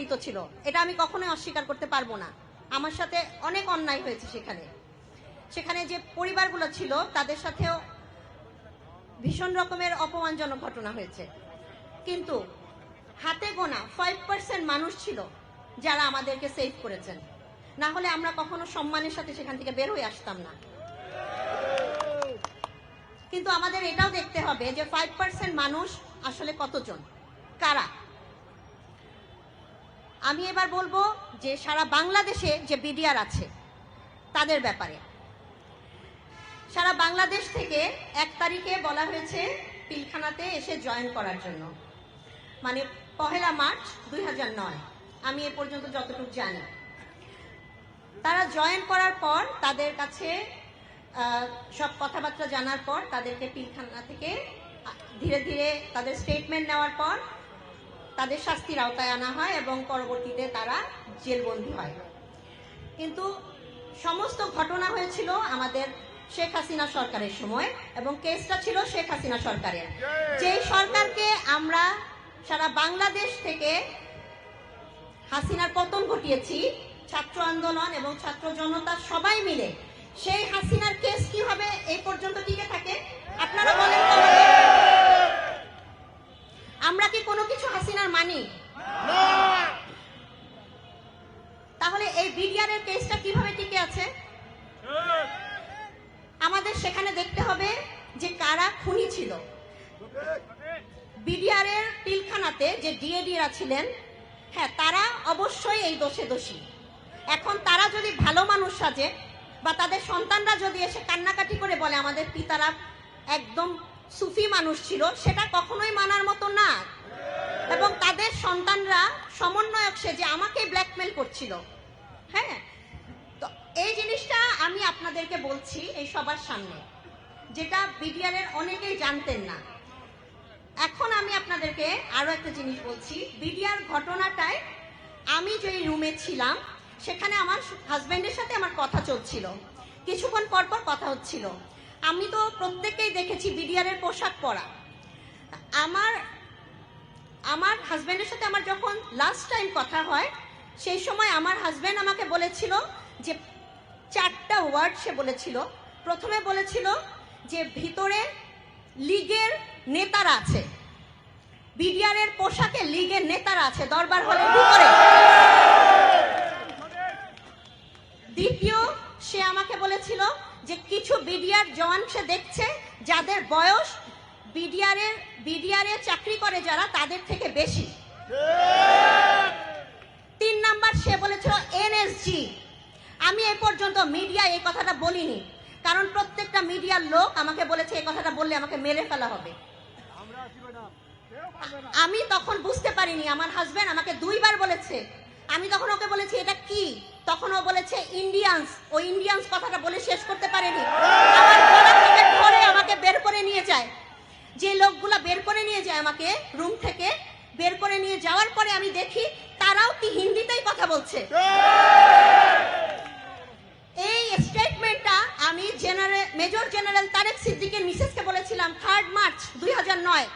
জড়িত ছিল। এটা আমি কখনোই অস্বীকার করতে পারব না। আমার সাথে অনেক অন্যায় হয়েছে সেখানে। সেখানে যে পরিবারগুলো ছিল, তাদের সাথেও ভীষণ রকমের অপমানজনক ঘটনা হয়েছে। কিন্তু হাতে গোনা ফাইভ পার্সেন্ট মানুষ ছিল যারা আমাদেরকে সেভ করেছেন। না হলে আমরা কখনো সম্মানের সাথে সেখান থেকে বের হয়ে আসতাম না। কিন্তু আমাদের এটাও দেখতে হবে যে ফাইভ পার্সেন্ট মানুষ আসলে কতজন? কারা? আমি এবার বলব যে সারা বাংলাদেশে যে বিডিআর আছে, তাদের ব্যাপারে। সারা বাংলাদেশ থেকে এক তারিখে বলা হয়েছে পিলখানাতে এসে জয়েন করার জন্য। মানে পহেলা মার্চ দুই হাজার নয়। আমি এ পর্যন্ত যতটুকু জানি। তারা জয়েন করার পর তাদের কাছে সব কথাবার্তা জানার পর তাদেরকে পিলখানা থেকে ধীরে ধীরে তাদের স্টেটমেন্ট নেওয়ার পর তাদের শাস্তির আওতায় আনা হয় এবং পরবর্তীতে তারা জেলবন্দি হয়। কিন্তু সমস্ত ঘটনা হয়েছিল আমাদের শেখ হাসিনা সরকারের সময় এবং কেসটা ছিল শেখ হাসিনা সরকারের। যেই সরকারকে আমরা সারা বাংলাদেশ থেকে হাসিনার পতন ঘটিয়েছি, ছাত্র আন্দোলন এবং ছাত্র জনতা সবাই মিলে, সেই হাসিনার কি কারা খুনি ছিল। বিডিআর এর পিলখানাতে যে ডিএডিরা ছিলেন হ্যাঁ তারা অবশ্যই এই দোষে দোষী। এখন তারা যদি ভালো মানুষ সাজে বা তাদের সন্তানরা যদি এসে কান্নাকাটি করে বলে, আমাদের পিতারা একদম সুফি মানুষ ছিল, সেটা কখনোই মানার মতো না। এবং তাদের সন্তানরা সমন্বয়ক সে যে আমাকে ব্ল্যাকমেল করছিল। হ্যাঁ? তো এই জিনিসটা আমি আপনাদেরকে বলছি এই সবার সামনে। যেটা বিডিআর এর অনেকেই জানতেন না। এখন আমি আপনাদেরকে আরও একটা জিনিস বলছি। বিডিআর ঘটনাটায় আমি যে রুমে ছিলাম, সেখানে আমার হাজবেন্ডের সাথে আমার কথা চলছিল। কিছুক্ষণ পর পর কথা হচ্ছিল। আমি তো প্রত্যেককেই দেখেছি বিডিআর এর পোশাক পরা। আমার আমার হাজবেন্ডের সাথে আমার যখন লাস্ট টাইম কথা হয়, সেই সময় আমার হাজবেন্ড আমাকে বলেছিল যে, চারটা ওয়ার্ড সে বলেছিল। প্রথমে বলেছিল যে ভিতরে লীগের নেতারা আছে। বিডিআর এর পোশাকে লীগের নেতারা আছে, দরবার হলের ভিতরে দ্বিতীয়, সে আমাকে বলেছিল যে কিছু বিডিআর জওয়ান সে দেখছে, যাদের বয়স বিডিআর এর বিডিআর চাকরি করে যারা, তাদের থেকে বেশি। তিন নাম্বার, সে বলেছিল, এনএসজি। আমি এ পর্যন্ত মিডিয়া এই কথাটা বলিনি। কারণ প্রত্যেকটা মিডিয়ার লোক আমাকে বলেছে এই কথাটা বললে আমাকে মেরে ফেলা হবে। আমি তখন বুঝতে পারিনি আমার হাজবেন্ড আমাকে দুইবার বলেছে। আমি তখন ওকে বলেছি এটা কি? তখন ও বলেছে ইন্ডিয়ান্স ও ইন্ডিয়ান্স কথাটা বলে শেষ করতে পারেনি। আমার গলা থেকে ধরে আমাকে বের করে নিয়ে যায়। যে লোকগুলা বের করে নিয়ে যায় আমাকে রুম থেকে বের করে নিয়ে যাওয়ার পরে আমি দেখি তারাও কি হিন্দিতেই কথা বলছে এই স্টেটমেন্টটা আমি জেনারেল মেজর জেনারেল তারেক সিদ্দিকের মিসেসকে বলেছিলাম থার্ড মার্চ দুই হাজার নয়।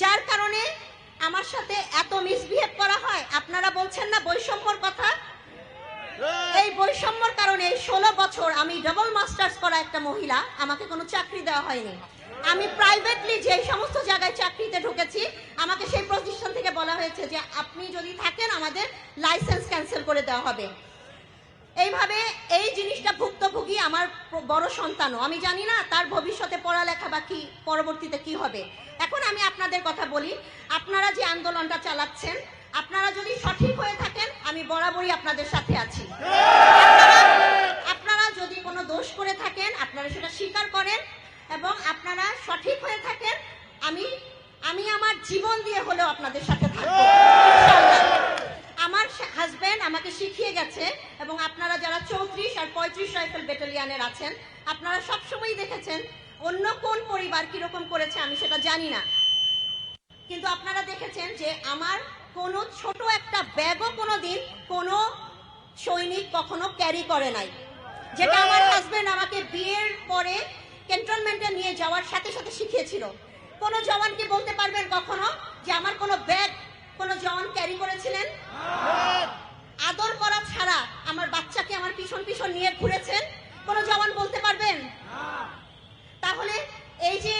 যার কারণে আমার সাথে এত মিসবিহেভ করা হয়, আপনারা বলছেন না বৈষম্যর কথা? এই বৈষম্যর কারণে ষোলো বছর আমি ডবল মাস্টার্স করা একটা মহিলা, আমাকে কোনো চাকরি দেওয়া হয়নি। আমি প্রাইভেটলি যে সমস্ত জায়গায় চাকরিতে ঢুকেছি, আমাকে সেই প্রতিষ্ঠান থেকে বলা হয়েছে যে, আপনি যদি থাকেন, আমাদের লাইসেন্স ক্যান্সেল করে দেওয়া হবে। এইভাবে এই জিনিসটা ভুক্তভোগী আমার বড় সন্তানও। আমি জানি না তার ভবিষ্যতে পড়ালেখা বা কি, পরবর্তীতে কি হবে। এখন আমি আপনাদের কথা বলি, আপনারা যে আন্দোলনটা চালাচ্ছেন, আপনারা যদি সঠিক হয়ে থাকেন, আমি বরাবরই আপনাদের সাথে আছি। আপনারা- যদি কোনো দোষ করে থাকেন, আপনারা সেটা স্বীকার করেন এবং আপনারা সঠিক হয়ে থাকেন, আমি আমি আমার জীবন দিয়ে হলেও আপনাদের সাথে থাকব ইনশাআল্লাহ। আমার হাজবেন্ড আমাকে শিখিয়ে গেছে এবং আপনারা যারা চৌত্রিশ আর পঁয়ত্রিশ রাইফেল ব্যাটালিয়ানের আছেন আপনারা সবসময়ই দেখেছেন অন্য কোন পরিবার কীরকম করেছে আমি সেটা জানি না। কিন্তু আপনারা দেখেছেন যে আমার কোনো ছোট একটা ব্যাগও কোনো দিন কোনো সৈনিক কখনো ক্যারি করে নাই। যেটা আমার হাজবেন্ড আমাকে বিয়ের পরে ক্যান্টনমেন্টে নিয়ে যাওয়ার সাথে সাথে শিখিয়েছিল। কোনো জওয়ানকে বলতে পারবেন কখনো যে আমার কোনো ব্যাগ কোনো জওয়ান ক্যারি করেছিলেন? আদর করা ছাড়া আমার বাচ্চাকে আমার পিছন পিছন নিয়ে ঘুরেছেন? কোনো জবান বলতে পারবেন? তাহলে এই যে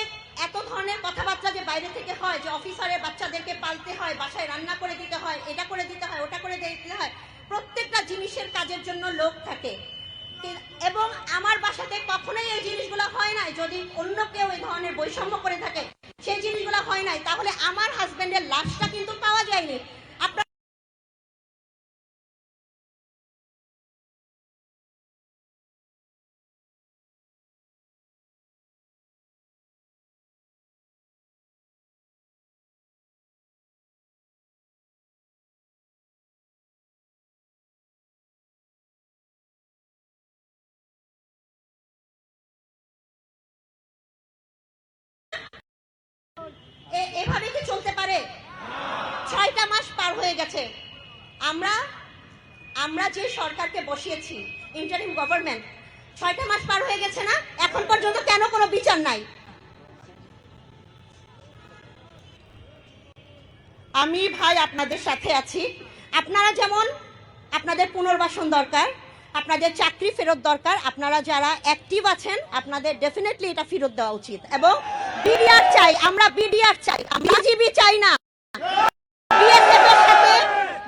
এত ধরনের কথাবার্তা যে বাইরে থেকে হয়, যে অফিসারের বাচ্চাদেরকে পালতে হয়, বাসায় রান্না করে দিতে হয়, এটা করে দিতে হয়, ওটা করে দিতে হয়, প্রত্যেকটা জিনিসের কাজের জন্য লোক থাকে। এবং আমার বাসাতে কখনোই এই জিনিসগুলো হয় নাই, যদি অন্য কেউ এই ধরনের বৈষম্য করে থাকে, সেই জিনিসগুলো হয় নাই, তাহলে আমার হাজব্যান্ডের লাশটা কিন্তু পাওয়া যায়নি। পারে। ছয়টা মাস পার হয়ে গেছে। আমরা আমরা যে সরকারকে বসিয়েছি ইন্টারিম গভর্নমেন্ট ছয়টা মাস পার হয়ে গেছে না? এখন পর্যন্ত কেন কোনো বিচার নাই? আমি ভাই আপনাদের সাথে আছি। আপনারা যেমন, আপনাদের পুনর্বাসন দরকার, আপনাদের চাকরি ফেরত দরকার, আপনারা যারা অ্যাক্টিভ আছেন, আপনাদের ডেফিনেটলি এটা ফেরত দেওয়া উচিত। এবং বিডিআর চাই, আমরা বিডিআর চাই বিজিবি চাই না। বিএসএফ এর সাথে,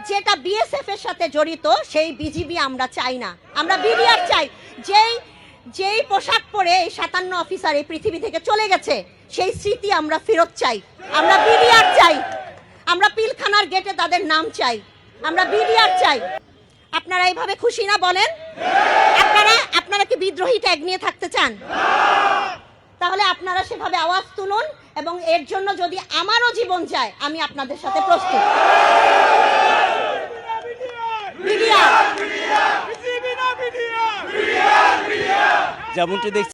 যেটা বিএসএফ এর সাথে জড়িত, সেই বিজিবি আমরা চাই না। আমরা বিডিআর চাই। যেই যেই পোশাক পরে এই সাতান্ন অফিসার এই পৃথিবী থেকে চলে গেছে, সেই স্মৃতি আমরা ফেরত চাই। আমরা বিডিআর চাই। আমরা পিলখানার গেটে তাদের নাম চাই। আমরা বিডিআর চাই। আপনারা এইভাবে খুশি না বলেন? আপনারা আপনারা কি বিদ্রোহী ট্যাগ নিয়ে থাকতে চান? তাহলে আপনারা সেভাবে আওয়াজ তুলুন এবং এর জন্য যদি আমারও জীবন যায় আমি আপনাদের সাথে প্রস্তুত যেমনটি দেখছি